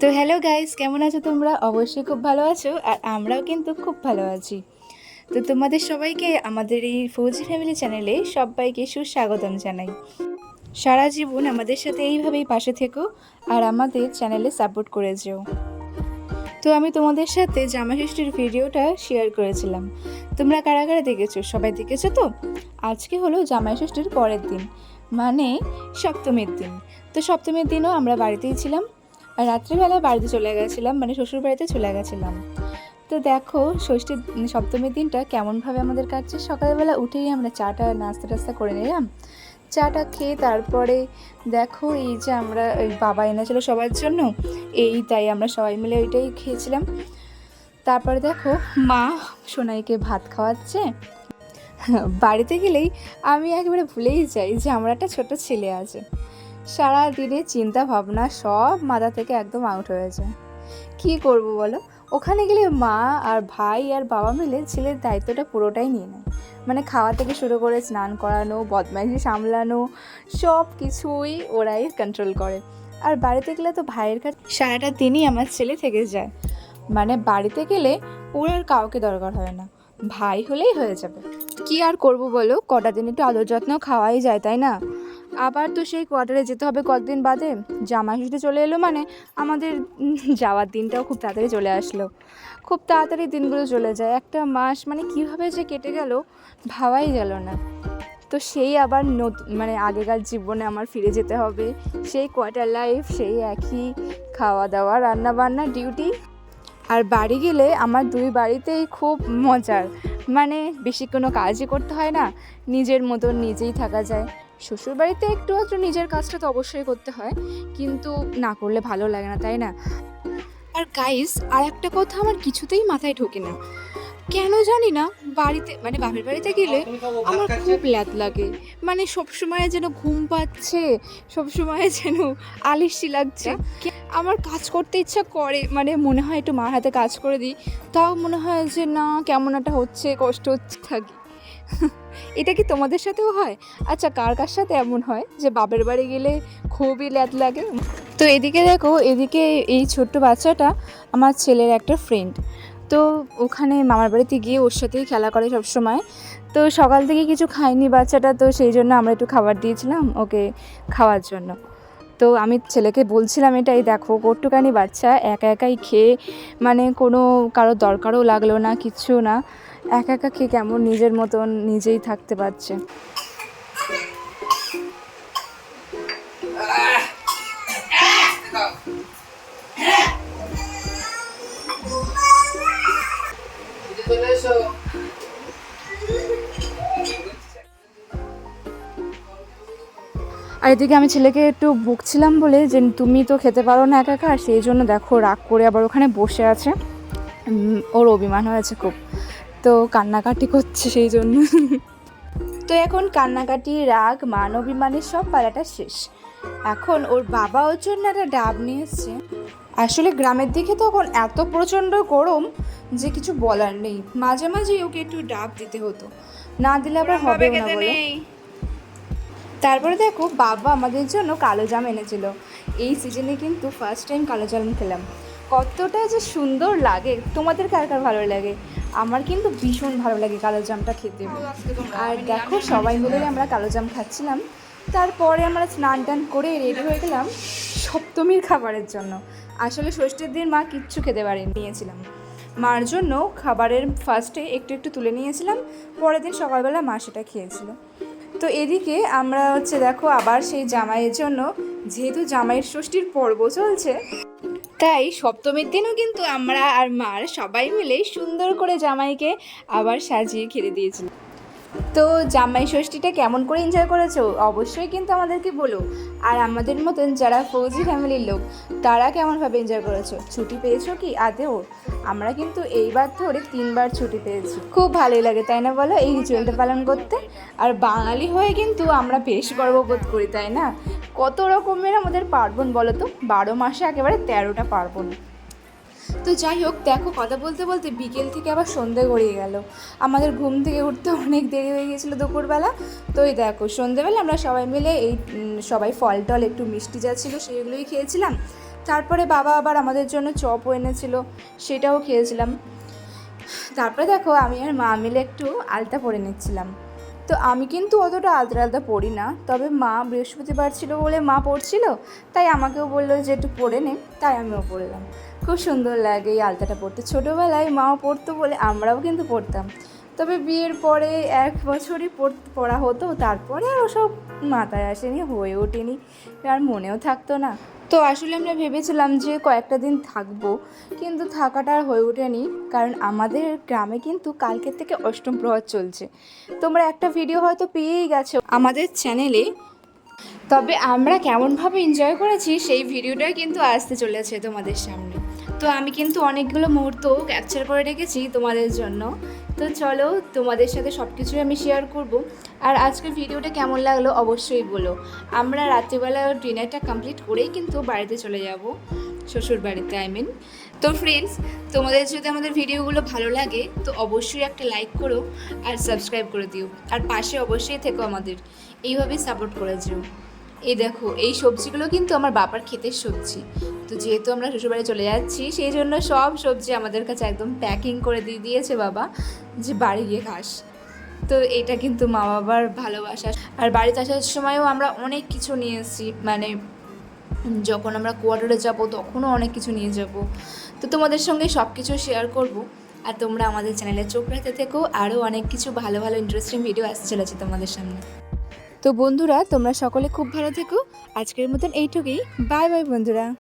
তো hello guys, কেমন আছো তোমরা? অবশ্যই খুব ভালো আছো আর আমরাও কিন্তু খুব ভালো আছি। তো তোমাদের সবাইকে আমাদের এই ফৌজি ফ্যামিলি চ্যানেলে সবাইকে সুস্বাগতম জানাই। সারা জীবন আমাদের সাথে এইভাবেই পাশে থেকো আর আমাদের চ্যানেলে সাপোর্ট করে যেও। তো আমি তোমাদের সাথে জামা ষষ্ঠীর ভিডিওটা শেয়ার করেছিলাম। তোমরা কারা কারা দেখেছ? সবাই দেখেছ তো? আজকে হলো জামাই ষষ্ঠীর পরের দিন মানে সপ্তমীর দিন। তো সপ্তমীর দিনও আমরা বাড়িতেই ছিলাম। রাত্রিবেলা বাড়িতে চলে গেছিলাম মানে শ্বশুর বাড়িতে চলে গেছিলাম। তো দেখো ষষ্ঠীর সপ্তমীর দিনটা কেমনভাবে আমাদের কাটছে। সকালবেলা উঠেই আমরা চাটা, নাস্তা টাস্তা করে নিলাম। চাটা খেয়ে তারপরে দেখো, এই যে আমরা ওই বাবা এনেছিল সবার জন্য, এই তাই আমরা সবাই মিলে ওইটাই খেয়েছিলাম। তারপরে দেখো, মা সোনাইকে ভাত খাওয়াচ্ছে। বাড়িতে গেলেই আমি একবারে ভুলেই যাই যে আমার একটা ছোট ছেলে আছে। সারা দিনে চিন্তা ভাবনা সব মাথা থেকে একদম আউট হয়ে যায় কী করব বলো? ওখানে গেলে মা আর ভাই আর বাবা মিলে ছেলের দায়িত্বটা পুরোটাই নিয়ে নেয়। মানে খাওয়া থেকে শুরু করে স্নান করানো, বদমাইশি সামলানো, সব কিছুই ওরাই কন্ট্রোল করে। আর বাড়িতে গেলে তো ভাইয়ের কাছে সারাটা দিনই আমার ছেলে থেকে যায়। মানে বাড়িতে গেলে ওর আর কাউকে দরকার হয় না। ভাই হলেই হয়ে যাবে। কি আর করব বলো? কটা দিন একটু আদর যত্ন খাওয়াই যায়, তাই না? আবার তো সেই কোয়ার্টারে যেতে হবে কয়েকদিন বাদে। জামা ষষ্ঠী চলে এলো মানে আমাদের যাওয়ার দিনটাও খুব তাড়াতাড়ি চলে আসলো। খুব তাড়াতাড়ি দিনগুলো চলে যায়। একটা মাস মানে কীভাবে যে কেটে গেল ভাবাই গেল না। তো সেই আবার নতুন মানে আগেকার জীবনে আমার ফিরে যেতে হবে। সেই কোয়ার্টার লাইফ সেই একই খাওয়া দাওয়া, রান্না বান্না ডিউটি আর বাড়ি গেলে আমার দুই বাড়িতেই খুব মজার। মানে বেশি কোনো কাজই করতে হয় না। নিজের মতন নিজেই থাকা যায়। শ্বশুর বাড়িতে একটু একটু নিজের কাজটা তো অবশ্যই করতে হয়, কিন্তু না করলে ভালো লাগে না, তাই না? আর গাইস আর একটা কথা আমার কিছুতেই মাথায় ঢোকে না। কেন জানি না, বাড়িতে মানে বাপের বাড়িতে গেলে আমার খুব ল্যাদ লাগে। মানে সবসময় যেন ঘুম পাচ্ছে, সবসময় যেন আলিসি লাগছে। আমার কাজ করতে ইচ্ছা করে মানে মনে হয় একটু মার হাতে কাজ করে দিই, তাও মনে হয় যে না, কেমন একটা হচ্ছে, কষ্ট হচ্ছে, থাকি। এটা কি তোমাদের সাথেও হয়? আচ্ছা কার কার সাথে এমন হয় যে বাপের বাড়ি গেলে খুবই ল্যাদ লাগে? তো এদিকে দেখো, এদিকে এই ছোট্ট বাচ্চাটা আমার ছেলের একটা ফ্রেন্ড তো ওখানে মামার বাড়িতে গিয়ে ওর সাথেই খেলা করে সব সময় তো সকাল থেকে কিছু খায়নি বাচ্চাটা, তো সেই জন্য আমরা একটু খাবার দিয়েছিলাম ওকে খাওয়ার জন্য। তো আমি ছেলেকে বলছিলাম এটাই, দেখো কটুকানি বাচ্চা, একা একাই খেয়ে মানে কোনো কারও দরকারও লাগল না, কিচ্ছু না। একা একা খেয়ে কেমন নিজের মতন নিজেই থাকতে পারছে? আর এদিকে আমি ছেলেকে একটু বকছিলাম বলে যে, তুমি তো খেতে পারো না একা একা সেই জন্য দেখো রাগ করে আবার ওখানে বসে আছে। ওর অভিমান হয়েছে খুব। তো কান্নাকাটি করছে সেই জন্য। তো এখন কান্নাকাটি রাগ মান অভিমানের সব পালাটা শেষ। এখন ওর বাবা ওর জন্য একটা ডাব নিয়ে এসছে। আসলে গ্রামের দিকে তখন এত প্রচণ্ড গরম যে কিছু বলার নেই। মাঝে মাঝে ওকে একটু ডাব দিতে হতো। না দিলে আবার হবে না বলো। তারপরে দেখো বাবা আমাদের জন্য কালো জাম এনেছিল। এই সিজনে কিন্তু ফার্স্ট টাইম কালো জাম খেলাম। কতটা যে সুন্দর লাগে। তোমাদের কার কার ভালো লাগে? আমার কিন্তু ভীষণ ভালো লাগে কালো জামটা খেতে। আর দেখো, সবাই মিলে আমরা কালো জাম খাচ্ছিলাম। তারপরে আমরা স্নান টান করে রেডি হয়ে গেলাম সপ্তমীর খাবারের জন্য। আসলে ষষ্ঠীর দিন মা কিচ্ছু খেতে পারে নিয়েছিলাম। মার জন্য খাবারের ফার্স্টে একটু একটু তুলে নিয়েছিলাম। পরের দিন সকালবেলা মা সেটা খেয়েছিল। তো এদিকে আমরা হচ্ছে দেখো আবার সেই জামাইয়ের জন্য, যেহেতু জামাইয়ের ষষ্ঠীর পর্ব চলছে তাই সপ্তমীর দিনও কিন্তু আমরা আর মার সবাই মিলে সুন্দর করে জামাইকে আবার সাজিয়ে খেলে দিয়েছিলাম তো জামাই ষষ্ঠীটা কেমন করে এনজয় করেছ? অবশ্যই কিন্তু আমাদেরকে বলো। আর আমাদের মতন যারা ফৌজি ফ্যামিলির লোক, তারা কেমনভাবে এনজয় করেছ? ছুটি পেয়েছ কি আদেও আমরা কিন্তু এইবার ধরে তিনবার ছুটি পেয়েছি। খুব ভালোই লাগে, তাই না বলো? এই রিচুয়ালটা পালন করতে। আর বাঙালি হয়ে কিন্তু আমরা বেশ গর্ববোধ করি, তাই না? কত রকমের আমাদের পার্বণ বলো তো বারো মাসে একেবারে তেরোটা পার্বণ। তো যাই হোক, দেখো কথা বলতে বলতে বিকেল থেকে আবার সন্ধে গড়িয়ে গেল। আমাদের ঘুম থেকে উঠতে অনেক দেরি হয়ে গেছিল দুপুরবেলা। তো এই দেখো, সন্ধেবেলা আমরা সবাই মিলে এই সবাই ফল টল একটু মিষ্টি যা ছিল সেগুলোই খেয়েছিলাম। তারপরে বাবা আবার আমাদের জন্য চপও এনেছিল, সেটাও খেয়েছিলাম। তারপরে দেখো আমি আর মা মিলে একটু আলতা পরে নিচ্ছিলাম। তো আমি কিন্তু অতটা আলতা আলতা পড়ি না। তবে মা বৃহস্পতিবার ছিল বলে মা পড়ছিল, তাই আমাকেও বলল যে একটু পরে নে, তাই আমিও পড়লাম। খুব সুন্দর লাগে এই আলতাটা পড়তে। ছোটোবেলায় মাও পড়তো বলে আমরাও কিন্তু পড়তাম। তবে বিয়ের পরে এক বছরই পড়- পড়া হতো, তারপরে আর ওসব মাথায় আসেনি, হয়ে ওঠেনি, আর মনেও থাকতো না। তো আসলে আমরা ভেবেছিলাম যে কয়েকটা দিন থাকব, কিন্তু থাকাটা আর হয়ে ওঠেনি, কারণ আমাদের গ্রামে কিন্তু কালকের থেকে অষ্টম প্রহর চলছে। তোমরা একটা ভিডিও হয়তো পেয়েই গেছো আমাদের চ্যানেলে। তবে আমরা কেমনভাবে এনজয় করেছি সেই ভিডিওটাই কিন্তু আসতে চলেছে তোমাদের সামনে। তো আমি কিন্তু অনেকগুলো মুহূর্ত ক্যাপচার করে রেখেছি তোমাদের জন্য। তো চলো তোমাদের সাথে সব কিছুই আমি শেয়ার করব। আর আজকের ভিডিওটা কেমন লাগল অবশ্যই বলো। আমরা রাত্রিবেলা ডিনারটা কমপ্লিট করেই কিন্তু বাড়িতে চলে যাব। শ্বশুর বাড়িতে আই মিন তো ফ্রেন্ডস তোমাদের যদি আমাদের ভিডিওগুলো ভালো লাগে, তো অবশ্যই একটা লাইক করো আর সাবস্ক্রাইব করে দিও। আর পাশে অবশ্যই থেকো আমাদের। এইভাবেই সাপোর্ট করে যেও। এই দেখো, এই সবজিগুলো কিন্তু আমার বাবার ক্ষেতের সবজি। তো যেহেতু আমরা শ্বশুরবাড়ি চলে যাচ্ছি, সেই জন্য সব সবজি আমাদের কাছে একদম প্যাকিং করে দিয়ে দিয়েছে বাবা, যে বাড়ি গিয়ে খাস। তো এটা কিন্তু মা বাবার ভালোবাসা। আর বাড়িতে আসার সময়ও আমরা অনেক কিছু নিয়ে এসেছি মানে যখন আমরা কোয়ার্টারে যাব, তখনও অনেক কিছু নিয়ে যাব। তো তোমাদের সঙ্গে সব কিছু শেয়ার করব। আর তোমরা আমাদের চ্যানেলে চোখ রাখতে থেকো, আরও অনেক কিছু ভালো ভালো ইন্টারেস্টিং ভিডিও আসতে চলেছে তোমাদের সামনে। তো বন্ধুরা তোমরা সকলে খুব ভালো থেকো। আজকের মতন এইটুকুই। বাই বাই বন্ধুরা।